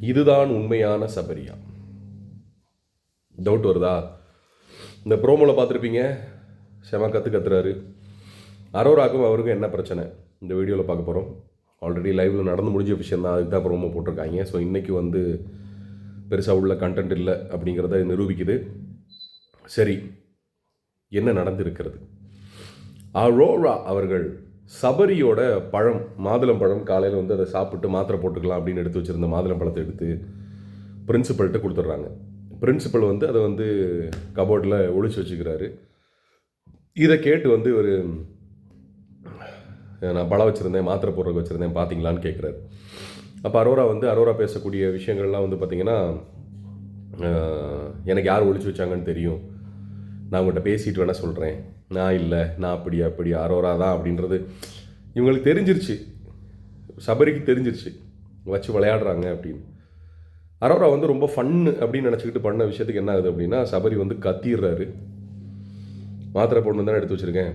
இதுதான் உண்மையான சபரியா. டவுட் வருதா? இந்த ப்ரோமோவில் பார்த்துருப்பீங்க? செம கற்று கத்துறாரு. அரோராக்கும் அவருக்கும் என்ன பிரச்சனை? இந்த வீடியோவில் பார்க்க போகிறோம் ஆல்ரெடி லைவில் நடந்து முடிஞ்ச விஷயம் தான். அதுக்கு தான் ப்ரோமோ போட்டிருக்காங்க. ஸோ இன்றைக்கி வந்து பெருசாக உள்ள கண்டென்ட் இல்லை அப்படிங்கிறத நிரூபிக்குது. சரி என்ன நடந்திருக்கிறது? அரோரா அவர்கள் சபரியோட பழம் மாதுளம் பழம் காலையில் வந்து அதை சாப்பிட்டு மாத்திரை போட்டுக்கலாம் அப்படின்னு எடுத்து வச்சுருந்த மாதுளம் பழத்தை எடுத்து பிரின்சிபல்கிட்ட கொடுத்துட்றாங்க. பிரின்சிபல் வந்து அதை வந்து கபோர்டில் ஒழிச்சு வச்சுக்கிறாரு. இதை கேட்டு வந்து ஒரு நான் பழம் வச்சுருந்தேன் மாத்திரை போடுறதுக்கு வச்சுருந்தேன் பார்த்தீங்களான்னு கேட்குறாரு அப்போ அரோரா வந்து அரோரா பேசக்கூடிய விஷயங்கள்லாம் வந்து பார்த்திங்கன்னா எனக்கு யார் ஒழிச்சு வச்சாங்கன்னு தெரியும். நான் உங்கள்கிட்ட பேசிட்டு வேணால் சொல்கிறேன் நான் இல்லை நான் அப்படி அப்படி அரோரா தான் அப்படின்றது இவங்களுக்கு தெரிஞ்சிருச்சு. சபரிக்கு தெரிஞ்சிருச்சு. வச்சு விளையாடுறாங்க அப்படின்னு. அரோரா வந்து ரொம்ப ஃபன்னு அப்படின்னு நினச்சிக்கிட்டு பண்ண விஷயத்துக்கு என்ன ஆகுது அப்படின்னா சபரி வந்து கத்திடுறாரு. மாத்திரை பொண்ணு தானே எடுத்து வச்சுருக்கேன்.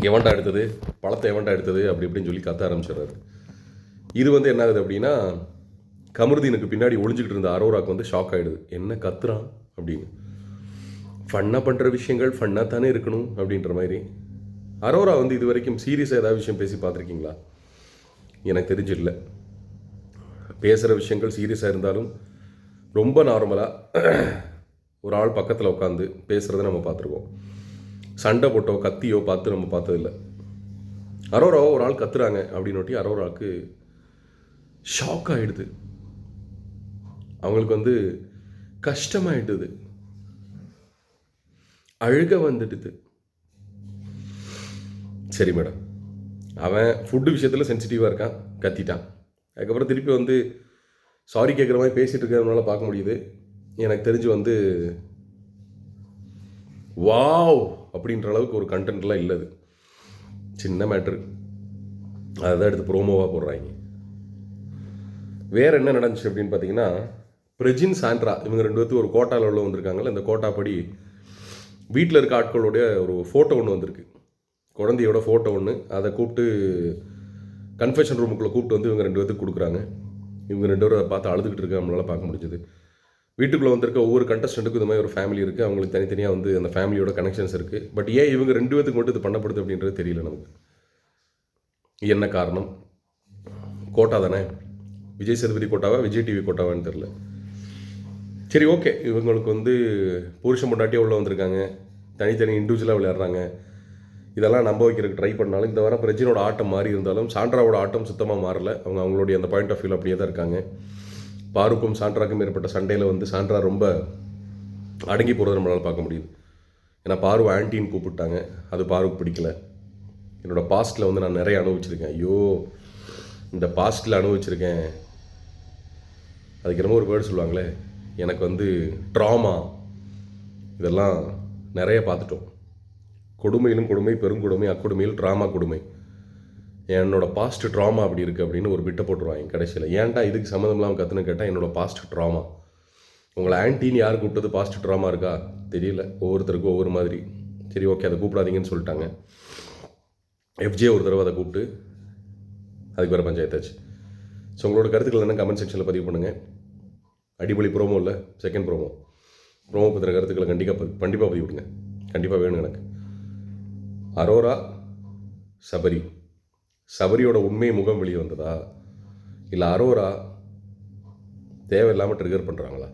எவன்டா எடுத்தது? பழத்தை எவன்டா எடுத்தது? அப்படி இப்படின்னு சொல்லி கத்த ஆரம்பிச்சிடுறாரு. இது வந்து என்ன ஆகுது அப்படின்னா கமருதீனுக்கு பின்னாடி ஒளிஞ்சிக்கிட்டு இருந்த அரோராக்கு வந்து ஷாக் ஆகிடுது என்ன கத்துறான்? அப்படின்னு. ஃபன்னாக பண்ணுற விஷயங்கள் ஃபன்னாக தானே இருக்கணும் அப்படின்ற மாதிரி. அரோரா வந்து இது வரைக்கும் சீரியஸாக ஏதாவது விஷயம் பேசி பார்த்துருக்கீங்களா? எனக்கு தெரிஞ்சு இல்லை பேசுகிற விஷயங்கள் சீரியஸாக இருந்தாலும் ரொம்ப நார்மலாக ஒரு ஆள் பக்கத்தில் உட்காந்து பேசுகிறத நம்ம பார்த்துருக்கோம். சண்டை போட்டோ கத்தியோ பார்த்து நம்ம பார்த்ததில்ல. அரோராவோ ஒரு ஆள் கத்துறாங்க அப்படின்னொட்டி அரோராவுக்கு ஷாக் ஆகிடுது அவங்களுக்கு வந்து கஷ்டமாயிடுது அழுக வந்துடுது. சரி மேடம். அவன் ஃபுட்டு விஷயத்தில் சென்சிட்டிவாக இருக்கான் கத்திட்டான். அதுக்கப்புறம் திருப்பி வந்து சாரி கேட்குற மாதிரி பேசிகிட்டு இருக்கிறதுனால பார்க்க முடியுது. எனக்கு தெரிஞ்சு வந்து வாவ் அப்படின்ற அளவுக்கு ஒரு கண்டென்ட்லாம் இல்லை அது. சின்ன மேட்ரு அதை தான் எடுத்து ப்ரோமோவாக போடுறாங்க. வேற என்ன நடந்துச்சு அப்படின்னு பார்த்தீங்கன்னா பிரஜின் சாண்ட்ரா இவங்க ரெண்டு பேர்த்துக்கு ஒரு கோட்டாவில் உள்ள வந்திருக்காங்கல்ல இந்த கோட்டா படி வீட்டில் இருக்க ஆட்களுடைய ஒரு ஃபோட்டோ ஒன்று வந்திருக்கு. குழந்தையோட ஃபோட்டோ ஒன்று அதை கூப்பிட்டு கன்ஃபெஷன் ரூமுக்குள்ளே கூப்பிட்டு வந்து இவங்க ரெண்டு பேர்த்துக்கு கொடுக்குறாங்க. இவங்க ரெண்டு பேரும் அதை பார்த்து அழுதுகிட்டு இருக்க நம்மளால் பார்க்க முடிஞ்சது. வீட்டுக்குள்ளே வந்திருக்க ஒவ்வொரு கண்டஸ்டண்ட்டுக்கும் இந்த மாதிரி ஒரு ஃபேமிலி இருக்குது அவங்களுக்கு தனித்தனியாக வந்து அந்த ஃபேமிலியோட கனெக்ஷன்ஸ் இருக்குது பட் ஏன் இவங்க ரெண்டு பேத்துக்கு மட்டும் இது பண்ணப்படுது அப்படின்றது தெரியல நமக்கு. என்ன காரணம்? கோட்டா தானே? விஜய் சேதுபதி கோட்டாவா? விஜய் டிவி கோட்டாவான்னு தெரில சரி ஓகே இவங்களுக்கு வந்து புருஷன் பொண்டாட்டியே உள்ளே வந்திருக்காங்க. தனித்தனி இண்டிவிஜுவலாக விளையாடுறாங்க. இதெல்லாம் நம்ப வைக்கிறதுக்கு ட்ரை பண்ணாலும் இந்த வாரம் பிரஜினோட ஆட்டம் மாறி இருந்தாலும் சாண்ட்ராவோட ஆட்டம் சுத்தமாக மாறல. அவங்க அவங்களுடைய அந்த பாயிண்ட் ஆஃப் வியூவில் அப்படியே தான் இருக்காங்க. பாருக்கும் சாண்ட்ராக்கும் ஏற்பட்ட சண்டையில் வந்து சாண்ட்ரா ரொம்ப அடங்கி போகிறத நம்மளால் பார்க்க முடியுது. ஏன்னா பாரு ஆன்டின்னு கூப்பிட்டாங்க. அது பாருக்கு பிடிக்கல. என்னோட பாஸ்ட்டில் வந்து நான் நிறைய அனுபவிச்சிருக்கேன். ஐயோ இந்த பாஸ்ட்டில் அனுபவிச்சிருக்கேன். அதுக்கு என்னமோ ஒரு வேர்டு சொல்லுவாங்களே. எனக்கு வந்து ட்ராமா இதெல்லாம் நிறைய பார்த்துட்டோம். கொடுமையிலும் கொடுமை பெருங்கொடுமை அக்கொடுமையில் ட்ராமா கொடுமை. என்னோடய பாஸ்ட் ட்ராமா அப்படி இருக்குது அப்படின்னு ஒரு பிட்டை போட்டுருவாங்க கடைசியில். ஏன்டா இதுக்கு சம்மந்தம் இல்லாமல் கற்றுன்னு கேட்டால் என்னோட பாஸ்ட் ட்ராமா. உங்களை ஆன்டின்னு யார் கூப்பிட்டது பாஸ்ட் ட்ராமா இருக்கா? தெரியல. ஒவ்வொருத்தருக்கும் ஒவ்வொரு மாதிரி. சரி ஓகே அதை கூப்பிடாதீங்கன்னு சொல்லிட்டாங்க. எஃப்ஜே ஒரு தடவை அதை கூப்பிட்டு அதுக்கு வேறு பஞ்சாயத்தாச்சு. ஸோ உங்களோட கருத்துக்கள் என்ன? கமெண்ட் செக்ஷனில் பதிவு பண்ணுங்கள் அடிப்பொலி ப்ரோமோ இல்லை செகண்ட் ப்ரோமோ ப்ரோமோ பற்றின கருத்துக்களை கண்டிப்பாக கண்டிப்பாக பதிவு விடுங்க. கண்டிப்பாக வேணும் எனக்கு. அரோரா சபரி. சபரியோட உண்மை முகம் வெளியே வந்ததா? இல்லை அரோரா தேவையில்லாமல் ட்ரிகர் பண்ணுறாங்களா